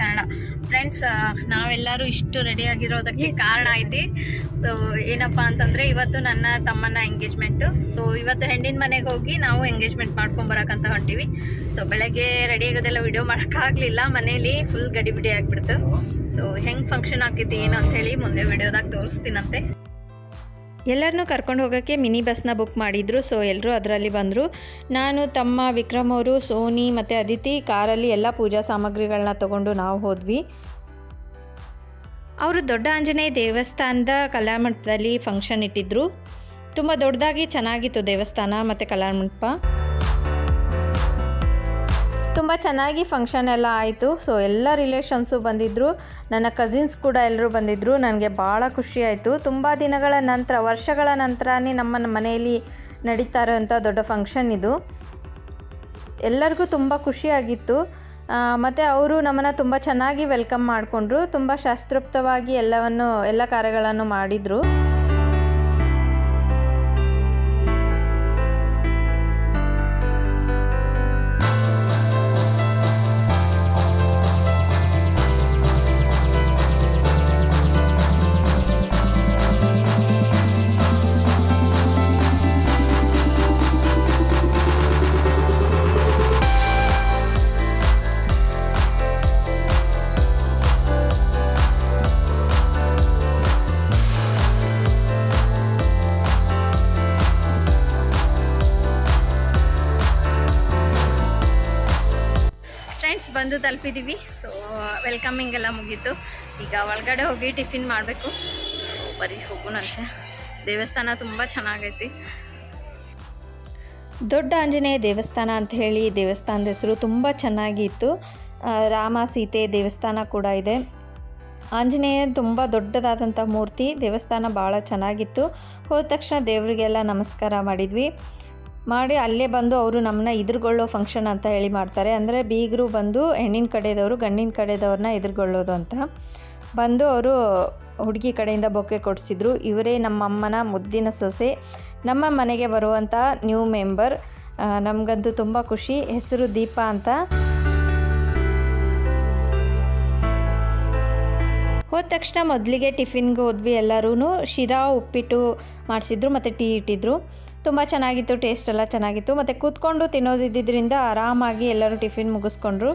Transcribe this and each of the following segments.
Kannada friends ನಾವೆಲ್ಲರೂ ಇಷ್ಟು ready ಆಗಿರೋದಕ್ಕೆ ಕಾರಣ ಐತಿ ಸೊ ಏನಪ್ಪ ಅಂತಂದ್ರೆ ಇವತ್ತು ನನ್ನ ತಮ್ಮನ ಎಂಗೇಜ್ಮೆಂಟು ಸೊ ಇವತ್ತು ಹೆಣ್ಣಿನ ಮನೆಗೆ ಹೋಗಿ ನಾವು ಎಂಗೇಜ್ಮೆಂಟ್ ಮಾಡ್ಕೊಂಡ್ ಬರಕಂತ ಹೊಂಟಿವಿ. ಸೊ ಬೆಳಗ್ಗೆ ರೆಡಿ ಆಗೋದೆಲ್ಲ ವಿಡಿಯೋ ಮಾಡೋಕ್ಕಾಗಲಿಲ್ಲ ಮನೇಲಿ ಫುಲ್ ಗಡಿಬಿಡಿ ಆಗಿಬಿಡ್ತು. ಸೊ ಹೆಂಗೆ ಫಂಕ್ಷನ್ ಆಗ್ತೈತಿ ಏನು ಅಂತ ಹೇಳಿ ಮುಂದೆ ವಿಡಿಯೋದಾಗ ತೋರಿಸ್ತೀನಂತೆ. ಎಲ್ಲರನ್ನೂ ಕರ್ಕೊಂಡು ಹೋಗೋಕ್ಕೆ ಮಿನಿ ಬಸ್ನ ಬುಕ್ ಮಾಡಿದ್ರು. ಸೊ ಎಲ್ಲರೂ ಅದರಲ್ಲಿ ಬಂದರು. ನಾನು, ತಮ್ಮ, ವಿಕ್ರಮ್ ಅವರು, ಸೋನಿ ಮತ್ತು ಅದಿತಿ ಕಾರಲ್ಲಿ ಎಲ್ಲ ಪೂಜಾ ಸಾಮಗ್ರಿಗಳನ್ನ ತಗೊಂಡು ನಾವು ಹೋದ್ವಿ. ಅವರು ದೊಡ್ಡ ಆಂಜನೇಯ ದೇವಸ್ಥಾನದ ಕಲ್ಯಾಣಮಂಟಪದಲ್ಲಿ ಫಂಕ್ಷನ್ ಇಟ್ಟಿದ್ದರು ತುಂಬ ದೊಡ್ಡದಾಗಿ ಚೆನ್ನಾಗಿತ್ತು ದೇವಸ್ಥಾನ ಮತ್ತು ಕಲ್ಯಾಣ ಮಂಟಪ. ತುಂಬ ಚೆನ್ನಾಗಿ ಫಂಕ್ಷನ್ ಎಲ್ಲ ಆಯಿತು. ಸೊ ಎಲ್ಲ ರಿಲೇಷನ್ಸು ಬಂದಿದ್ದರು ನನ್ನ ಕಸಿನ್ಸ್ ಕೂಡ ಎಲ್ಲರೂ ಬಂದಿದ್ದರು ನನಗೆ ಭಾಳ ಖುಷಿ ಆಯಿತು. ತುಂಬ ದಿನಗಳ ನಂತರ, ವರ್ಷಗಳ ನಂತರನೇ ನಮ್ಮ ಮನೆಯಲ್ಲಿ ನಡೀತಾ ಇರೋಂಥ ದೊಡ್ಡ ಫಂಕ್ಷನ್ ಇದು. ಎಲ್ಲರಿಗೂ ತುಂಬ ಖುಷಿಯಾಗಿತ್ತು ಮತ್ತು ಅವರು ನಮ್ಮನ್ನು ತುಂಬ ಚೆನ್ನಾಗಿ ವೆಲ್ಕಮ್ ಮಾಡಿಕೊಂಡ್ರು. ತುಂಬ ಶಾಸ್ತ್ರೋಕ್ತವಾಗಿ ಎಲ್ಲವನ್ನು, ಎಲ್ಲ ಕಾರ್ಯಗಳನ್ನು ಮಾಡಿದರು. ಬಂದು ತಲುಪಿದ್ದೀವಿ ಸೊ ವೆಲ್ಕಮಿಂಗ್ ಎಲ್ಲ ಮುಗೀತು. ಈಗ ಒಳಗಡೆ ಹೋಗಿ ಟಿಫಿನ್ ಮಾಡಬೇಕು. ಬರೀ ಹೋಗೋಣಂತೆ ದೇವಸ್ಥಾನ ತುಂಬ ಚೆನ್ನಾಗೈತಿ. ದೊಡ್ಡ ಆಂಜನೇಯ ದೇವಸ್ಥಾನ ಅಂತ ಹೇಳಿ ದೇವಸ್ಥಾನದ ಹೆಸರು ತುಂಬ ಚೆನ್ನಾಗಿತ್ತು. ರಾಮ, ಸೀತೆ ದೇವಸ್ಥಾನ ಕೂಡ ಇದೆ. ಆಂಜನೇಯ ತುಂಬ ದೊಡ್ಡದಾದಂಥ ಮೂರ್ತಿ ದೇವಸ್ಥಾನ ಭಾಳ ಚೆನ್ನಾಗಿತ್ತು. ಹೋದ ತಕ್ಷಣ ದೇವರಿಗೆಲ್ಲ ನಮಸ್ಕಾರ ಮಾಡಿದ್ವಿ. ಮಾಡಿ ಅಲ್ಲೇ ಬಂದು ಅವರು ನಮ್ಮನ್ನ ಎದುರುಗೊಳ್ಳೋ ಫಂಕ್ಷನ್ ಅಂತ ಹೇಳಿ ಮಾಡ್ತಾರೆ. ಅಂದರೆ ಬೀಗರು ಬಂದು ಹೆಣ್ಣಿನ ಕಡೆದವರು, ಗಂಡಿನ ಕಡೆದವ್ರನ್ನ ಎದುರುಗೊಳ್ಳೋದು ಅಂತ. ಬಂದು ಅವರು ಹುಡುಗಿ ಕಡೆಯಿಂದ ಬೊಕ್ಕೆ ಕೊಡಿಸಿದ್ರು. ಇವರೇ ನಮ್ಮ ಅಮ್ಮನ ಮುದ್ದಿನ ಸೊಸೆ. ನಮ್ಮ ಮನೆಗೆ ಬರುವಂಥ ನ್ಯೂ ಮೆಂಬರ್ ನಮಗಂತೂ ತುಂಬ ಖುಷಿ. ಹೆಸರು ದೀಪಾ ಅಂತ. ಹೋದ ತಕ್ಷಣ ಮೊದಲಿಗೆ ಟಿಫಿನ್ಗೆ ಹೋದ್ವಿ ಎಲ್ಲರೂ ಶಿರಾ ಉಪ್ಪಿಟ್ಟು ಮಾಡಿಸಿದ್ರು ಮತ್ತು ಟೀ ಇಟ್ಟಿದ್ರು. ತುಂಬ ಚೆನ್ನಾಗಿತ್ತು ಟೇಸ್ಟ್ ಎಲ್ಲ ಚೆನ್ನಾಗಿತ್ತು. ಮತ್ತು ಕೂತ್ಕೊಂಡು ತಿನ್ನೋದಿದ್ದರಿಂದ ಆರಾಮಾಗಿ ಎಲ್ಲರೂ ಟಿಫಿನ್ ಮುಗಿಸ್ಕೊಂಡ್ರು.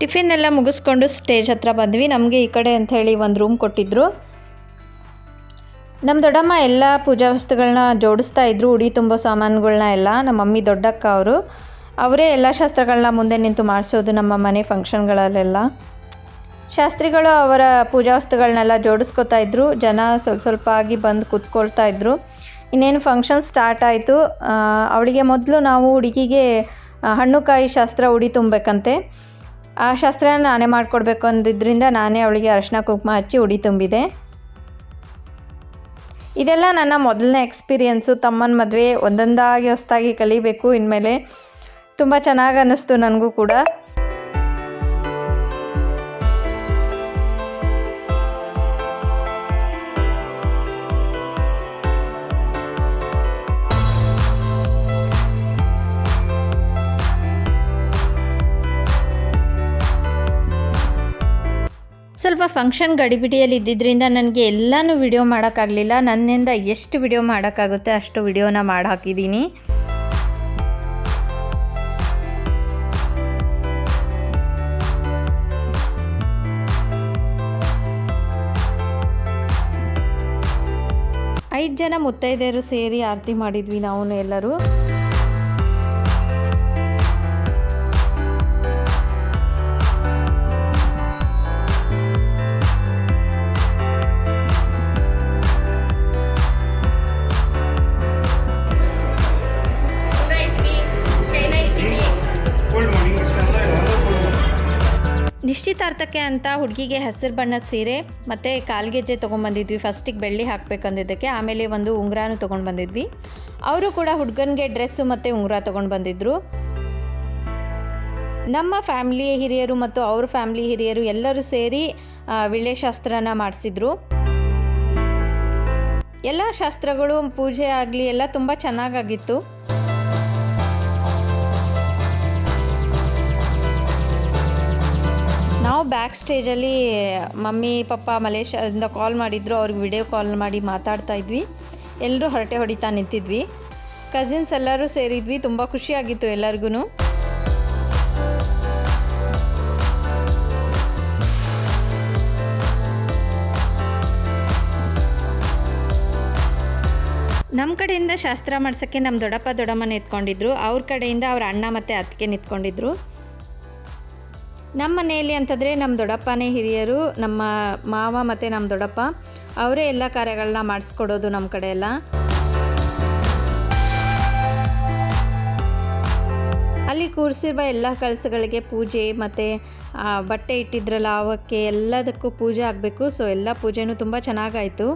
ಟಿಫಿನ್ ಎಲ್ಲ ಮುಗಿಸ್ಕೊಂಡು ಸ್ಟೇಜ್ ಹತ್ರ ಬಂದ್ವಿ. ನಮಗೆ ಈ ಕಡೆ ಅಂತ ಹೇಳಿ ಒಂದು ರೂಮ್ ಕೊಟ್ಟಿದ್ರು. ನಮ್ಮ ದೊಡ್ಡಮ್ಮ ಎಲ್ಲ ಪೂಜಾ ವಸ್ತುಗಳನ್ನ ಜೋಡಿಸ್ತಾ ಇದ್ದರು ಉಡಿ ತುಂಬೋ ಸಾಮಾನುಗಳನ್ನ ಎಲ್ಲ. ನಮ್ಮ ಮಮ್ಮಿ ದೊಡ್ಡಕ್ಕ ಅವರು. ಅವರೇ ಎಲ್ಲ ಶಾಸ್ತ್ರಗಳನ್ನ ಮುಂದೆ ನಿಂತು ಮಾಡಿಸೋದು ನಮ್ಮ ಮನೆ ಫಂಕ್ಷನ್ಗಳಲ್ಲೆಲ್ಲ ಶಾಸ್ತ್ರಿಗಳು ಅವರ ಪೂಜಾ ವಸ್ತುಗಳನ್ನೆಲ್ಲ ಜೋಡಿಸ್ಕೊತಾ ಇದ್ದರು ಜನ ಸ್ವಲ್ಪ ಸ್ವಲ್ಪ ಆಗಿ ಬಂದು ಕೂತ್ಕೊಳ್ತಾ ಇದ್ದರು ಇನ್ನೇನು ಫಂಕ್ಷನ್ ಸ್ಟಾರ್ಟ್ ಆಯಿತು. ಅವಳಿಗೆ ಮೊದಲು ನಾವು ಹುಡುಗಿಗೆ ಹಣ್ಣುಕಾಯಿ ಹಣ್ಣು ಕಾಯಿ ಶಾಸ್ತ್ರ ಉಡಿ ತುಂಬಬೇಕಂತೆ. ಆ ಶಾಸ್ತ್ರನ ನಾನೇ ಮಾಡಿಕೊಡ್ಬೇಕು ಅಂದಿದ್ದರಿಂದ ನಾನೇ ಅವಳಿಗೆ ಅರಶಿನ ಕುಂಕುಮ ಹಚ್ಚಿ ಉಡಿ ತುಂಬಿದೆ. ಇದೆಲ್ಲ ನನ್ನ ಮೊದಲನೇ ಎಕ್ಸ್ಪೀರಿಯೆನ್ಸು. ತಮ್ಮನ ಮದುವೆ ಒಂದೊಂದಾಗಿ ಹೊಸದಾಗಿ ಕಲಿಬೇಕು. ಇನ್ಮೇಲೆ ತುಂಬ ಚೆನ್ನಾಗಿ ಅನ್ನಿಸ್ತು ನನಗೂ ಕೂಡ. ಸ್ವಲ್ಪ ಫಂಕ್ಷನ್ ಗಡಿಬಿಡಿಯಲ್ಲಿ ಇದ್ದಿದ್ದರಿಂದ ನನಗೆ ಎಲ್ಲನೂ ವಿಡಿಯೋ ಮಾಡೋಕ್ಕಾಗಲಿಲ್ಲ. ನನ್ನಿಂದ ಎಷ್ಟು ವಿಡಿಯೋ ಮಾಡೋಕ್ಕಾಗುತ್ತೆ ಅಷ್ಟು ವಿಡಿಯೋನ ಮಾಡಿ ಹಾಕಿದ್ದೀನಿ ಐದು ಜನ ಮುತ್ತೈದೆಯರು ಸೇರಿ ಆರತಿ ಮಾಡಿದ್ವಿ ನಾವು ಎಲ್ಲರೂ. ನಿಶ್ಚಿತಾರ್ಥಕ್ಕೆ ಅಂತ ಹುಡುಗಿಗೆ ಹಸಿರು ಬಣ್ಣದ ಸೀರೆ ಮತ್ತು ಕಾಲ್ಗೆಜ್ಜೆ ತೊಗೊಂಡ್ಬಂದಿದ್ವಿ ಫಸ್ಟಿಗೆ ಬೆಳ್ಳಿ ಹಾಕಬೇಕಂದಿದ್ದಕ್ಕೆ ಆಮೇಲೆ ಒಂದು ಉಂಗುರಾನು ತೊಗೊಂಡು ಬಂದಿದ್ವಿ. ಅವರು ಕೂಡ ಹುಡುಗನಿಗೆ ಡ್ರೆಸ್ಸು ಮತ್ತು ಉಂಗುರ ತೊಗೊಂಡು ಬಂದಿದ್ದರು ನಮ್ಮ ಫ್ಯಾಮಿಲಿ ಹಿರಿಯರು ಮತ್ತು ಅವ್ರ ಫ್ಯಾಮಿಲಿ ಹಿರಿಯರು ಎಲ್ಲರೂ ಸೇರಿ ವಿಳೆಶಾಸ್ತ್ರನ ಮಾಡಿಸಿದ್ರು. ಎಲ್ಲ ಶಾಸ್ತ್ರಗಳು ಪೂಜೆ ಆಗಲಿ ಎಲ್ಲ ತುಂಬ ಚೆನ್ನಾಗಾಗಿತ್ತು. ನಾವು ಬ್ಯಾಕ್ ಸ್ಟೇಜಲ್ಲಿ ಮಮ್ಮಿ, ಪಪ್ಪ, ಮಲೇಷ್ಯಾದಿಂದ ಕಾಲ್ ಮಾಡಿದ್ರು. ಅವ್ರಿಗೆ ವಿಡಿಯೋ ಕಾಲ್ ಮಾಡಿ ಮಾತಾಡ್ತಾ ಇದ್ವಿ. ಎಲ್ಲರೂ ಹರಟೆ ಹೊಡಿತಾ ನಿಂತಿದ್ವಿ. ಕಸಿನ್ಸ್ ಎಲ್ಲರೂ ಸೇರಿದ್ವಿ. ತುಂಬ ಖುಷಿಯಾಗಿತ್ತು ಎಲ್ಲರಿಗೂ ನಮ್ಮ ಕಡೆಯಿಂದ ಶಾಸ್ತ್ರ ಮಾಡ್ಸೋಕ್ಕೆ ನಮ್ಮ ದೊಡ್ಡಪ್ಪ, ದೊಡ್ಡಮ್ಮನ ಎತ್ಕೊಂಡಿದ್ರು. ಅವ್ರ ಕಡೆಯಿಂದ ಅವ್ರ ಅಣ್ಣ ಮತ್ತು ಅತ್ತಿಗೆ ನಿಂತ್ಕೊಂಡಿದ್ರು. ನಮ್ಮ ಮನೆಯಲ್ಲಿ ಅಂತಂದರೆ ನಮ್ಮ ದೊಡ್ಡಪ್ಪನೇ ಹಿರಿಯರು, ನಮ್ಮ ಮಾವ ಮತ್ತು ನಮ್ಮ ದೊಡ್ಡಪ್ಪ, ಅವರೇ ಎಲ್ಲ ಕಾರ್ಯಗಳನ್ನ ಮಾಡಿಸ್ಕೊಡೋದು ನಮ್ಮ ಕಡೆ ಎಲ್ಲ. ಅಲ್ಲಿ ಕೂರಿಸಿರುವ ಎಲ್ಲ ಕಳಸಗಳಿಗೆ ಪೂಜೆ ಮತ್ತು ಬಟ್ಟೆ ಇಟ್ಟಿದ್ರಲ್ಲ ಅವಕ್ಕೆ ಎಲ್ಲದಕ್ಕೂ ಪೂಜೆ ಆಗಬೇಕು. ಸೊ ಎಲ್ಲ ಪೂಜೆನೂ ತುಂಬ ಚೆನ್ನಾಗಾಯಿತು.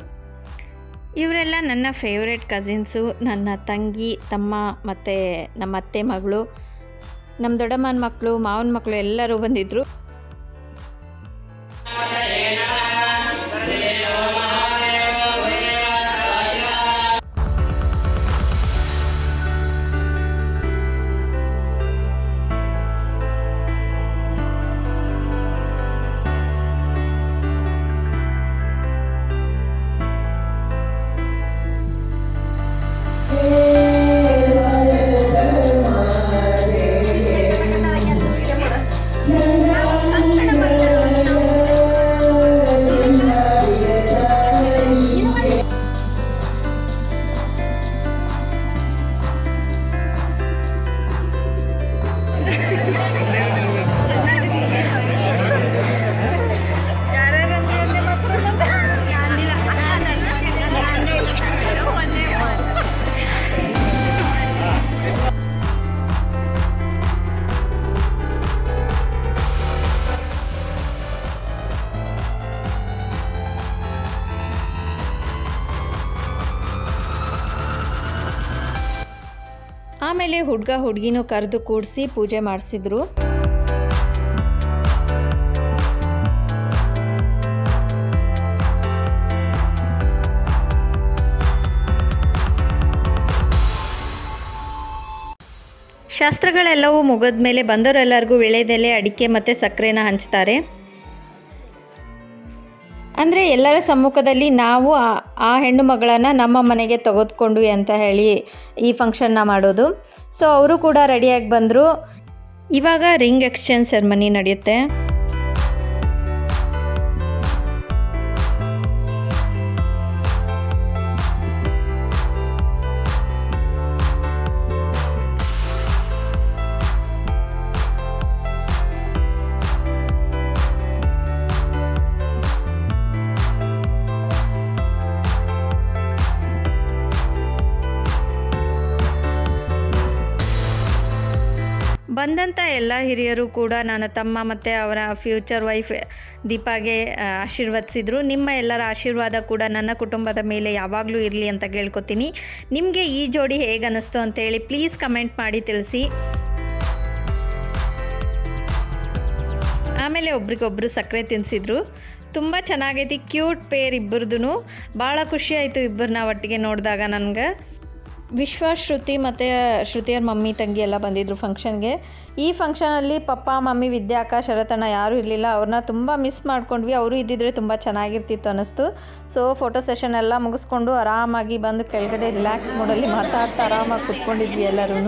ಇವರೆಲ್ಲ ನನ್ನ ಫೇವ್ರೆಟ್ ಕಸಿನ್ಸು ನನ್ನ ತಂಗಿ, ತಮ್ಮ ಮತ್ತು ನಮ್ಮ ಅತ್ತೆ ಮಗಳು. ನಮ್ಮ ದೊಡ್ಡಮ್ಮನ ಮಕ್ಕಳು ಮಾವನ ಮಕ್ಕಳು ಎಲ್ಲರೂ ಬಂದಿದ್ದರು ಆಮೇಲೆ ಹುಡುಗ ಹುಡುಗಿನೂ ಕರೆದು ಕೂಡಿಸಿ ಪೂಜೆ ಮಾಡಿಸಿದ್ರು. ಶಾಸ್ತ್ರಗಳೆಲ್ಲವೂ ಮುಗಿದ ಮೇಲೆ ಬಂದವರೆಲ್ಲರಿಗೂ ವಿಳೆದೆಲೆ ಅಡಿಕೆ ಮತ್ತು ಸಕ್ಕರೆನ ಹಂಚ್ತಾರೆ. ಅಂದರೆ ಎಲ್ಲರ ಸಮ್ಮುಖದಲ್ಲಿ ನಾವು ಆ- ಆ ಹೆಣ್ಣು ಮಗಳನ್ನು ನಮ್ಮ ಮನೆಗೆ ತೆಗೆದುಕೊಂಡ್ವಿ ಅಂತ ಹೇಳಿ ಈ ಫಂಕ್ಷನ್ನ ಮಾಡೋದು. ಸೊ ಅವರು ಕೂಡ ರೆಡಿಯಾಗಿ ಬಂದರು. ಇವಾಗ ರಿಂಗ್ ಎಕ್ಸ್ಚೇಂಜ್ ಸೆರೆಮನಿ ನಡೆಯುತ್ತೆ. ಬಂದಂಥ ಎಲ್ಲ ಹಿರಿಯರು ಕೂಡ ನನ್ನ ತಮ್ಮ ಮತ್ತು ಅವರ ಫ್ಯೂಚರ್ ವೈಫ್ ದೀಪಾಗೆ ಆಶೀರ್ವದಿಸಿದ್ರು. ನಿಮ್ಮ ಎಲ್ಲರ ಆಶೀರ್ವಾದ ಕೂಡ ನನ್ನ ಕುಟುಂಬದ ಮೇಲೆ ಯಾವಾಗಲೂ ಇರಲಿ ಅಂತ ಕೇಳ್ಕೊತೀನಿ. ನಿಮಗೆ ಈ ಜೋಡಿ ಹೇಗೆ ಅನ್ನಿಸ್ತು ಅಂತೇಳಿ ಪ್ಲೀಸ್ ಕಮೆಂಟ್ ಮಾಡಿ ತಿಳಿಸಿ. ಆಮೇಲೆ ಒಬ್ರಿಗೊಬ್ರು ಸಕ್ಕರೆ ತಿನ್ನಿಸಿದ್ರು ತುಂಬ ಚೆನ್ನಾಗೈತಿ ಕ್ಯೂಟ್ ಪೇರ್ ಇಬ್ಬರದು ಭಾಳ ಖುಷಿ ಆಯಿತು ಇಬ್ಬರನ್ನ ಒಟ್ಟಿಗೆ ನೋಡಿದಾಗ ನನಗೆ. ವಿಶ್ವ ಶ್ರುತಿ ಮತ್ತು ಶ್ರುತಿಯವ್ರ ಮಮ್ಮಿ, ತಂಗಿ ಎಲ್ಲ ಬಂದಿದ್ದರು ಫಂಕ್ಷನ್ಗೆ ಈ ಫಂಕ್ಷನಲ್ಲಿ ಪಪ್ಪ, ಮಮ್ಮಿ ವಿದ್ಯಾಕ ಶರತಣ್ಣ ಯಾರೂ ಇರಲಿಲ್ಲ. ಅವ್ರನ್ನ ತುಂಬ ಮಿಸ್ ಮಾಡ್ಕೊಂಡ್ವಿ. ಅವರು ಇದ್ದಿದ್ರೆ ತುಂಬ ಚೆನ್ನಾಗಿರ್ತಿತ್ತು ಅನ್ನಿಸ್ತು. ಸೊ ಫೋಟೋ ಸೆಷನ್ ಎಲ್ಲ ಮುಗಿಸ್ಕೊಂಡು ಆರಾಮಾಗಿ ಬಂದು ಕೆಳಗಡೆ ರಿಲ್ಯಾಕ್ಸ್ ಮೂಡಲ್ಲಿ ಮಾತಾಡ್ತಾ ಆರಾಮಾಗಿ ಕುತ್ಕೊಂಡಿದ್ವಿ ಎಲ್ಲರೂ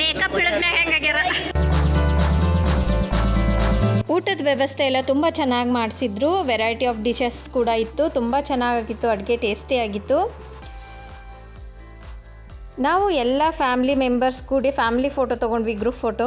ಮೇಕಪ್ ಊಟದ ವ್ಯವಸ್ಥೆ ಎಲ್ಲ ತುಂಬ ಚೆನ್ನಾಗಿ ಮಾಡಿಸಿದ್ರು. ವೆರೈಟಿ ಆಫ್ ಡಿಶಸ್ ಕೂಡ ಇತ್ತು. ತುಂಬ ಚೆನ್ನಾಗಿತ್ತು ಅಡುಗೆ ಟೇಸ್ಟಿಯಾಗಿತ್ತು ನಾವು ಎಲ್ಲ ಫ್ಯಾಮ್ಲಿ ಮೆಂಬರ್ಸ್ ಕೂಡಿ ಫ್ಯಾಮ್ಲಿ ಫೋಟೋ ತೊಗೊಂಡ್ವಿ ಗ್ರೂಪ್ ಫೋಟೋ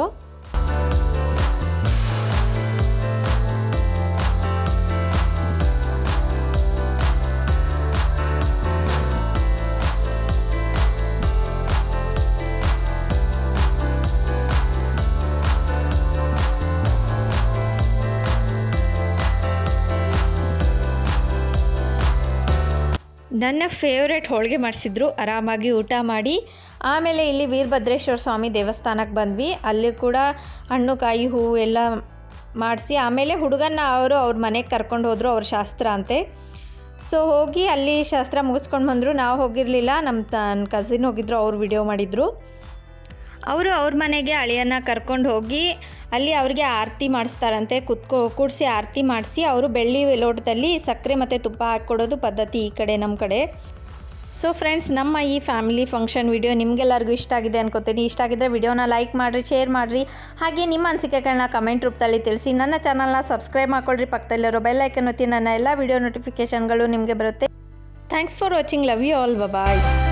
ನನ್ನ ಫೇವ್ರೆಟ್ ಹೋಳಿಗೆ ಮಾಡಿಸಿದ್ರು. ಆರಾಮಾಗಿ ಊಟ ಮಾಡಿ. ಆಮೇಲೆ ಇಲ್ಲಿ ವೀರಭದ್ರೇಶ್ವರ ಸ್ವಾಮಿ ದೇವಸ್ಥಾನಕ್ಕೆ ಬಂದ್ವಿ. ಅಲ್ಲಿ ಕೂಡ ಹಣ್ಣು, ಕಾಯಿ, ಹೂವು ಎಲ್ಲ ಮಾಡಿಸಿ, ಆಮೇಲೆ ಹುಡುಗನ ಅವರು ಅವ್ರ ಮನೆಗೆ ಕರ್ಕೊಂಡು ಹೋದರು, ಅವ್ರ ಶಾಸ್ತ್ರ ಅಂತೆ. ಸೊ ಹೋಗಿ ಅಲ್ಲಿ ಶಾಸ್ತ್ರ ಮುಗಿಸ್ಕೊಂಡು ಬಂದರು. ನಾವು ಹೋಗಿರಲಿಲ್ಲ. ನಮ್ಮ ತನ್ನ ಕಸಿನ್ ಹೋಗಿದ್ರು, ಅವ್ರು ವಿಡಿಯೋ ಮಾಡಿದರು. ಅವರು ಅವ್ರ ಮನೆಗೆ ಅಳಿಯನ್ನ ಕರ್ಕೊಂಡು ಹೋಗಿ ಅಲ್ಲಿ ಅವ್ರಿಗೆ ಆರತಿ ಮಾಡಿಸ್ತಾರಂತೆ. ಕುತ್ಕೋ, ಕೂಡಿಸಿ ಆರತಿ ಮಾಡಿಸಿ ಅವರು ಬೆಳ್ಳಿ ಲೋಟದಲ್ಲಿ ಸಕ್ಕರೆ ಮತ್ತು ತುಪ್ಪ ಹಾಕ್ಕೊಡೋದು ಪದ್ಧತಿ ಈ ಕಡೆ ನಮ್ಮ ಕಡೆ. ಸೊ ಫ್ರೆಂಡ್ಸ್ ನಮ್ಮ ಈ ಫ್ಯಾಮಿಲಿ ಫಂಕ್ಷನ್ ವಿಡಿಯೋ ನಿಮಗೆಲ್ಲರಿಗೂ ಇಷ್ಟ ಆಗಿದೆ ಅನ್ಕೋತೀನಿ. ಇಷ್ಟ ಆಗಿದ್ದರೆ ವಿಡಿಯೋನ ಲೈಕ್ ಮಾಡಿರಿ ಶೇರ್ ಮಾಡಿರಿ. ಹಾಗೆ ನಿಮ್ಮ ಅನಿಸಿಕೆಗಳನ್ನ ಕಮೆಂಟ್ ರೂಪದಲ್ಲಿ ತಿಳಿಸಿ. ನನ್ನ ಚಾನಲ್ನ ಸಬ್ಸ್ಕ್ರೈಬ್ ಮಾಡ್ಕೊಳ್ರಿ. ಪಕ್ಕದಲ್ಲಿರೋ ಬೆಲ್ ಐಕನ್ ಒತ್ತಿ ನನ್ನ ಎಲ್ಲ ವಿಡಿಯೋ ನೋಟಿಫಿಕೇಷನ್ಗಳು ನಿಮಗೆ ಬರುತ್ತೆ. Thanks for watching love you all bye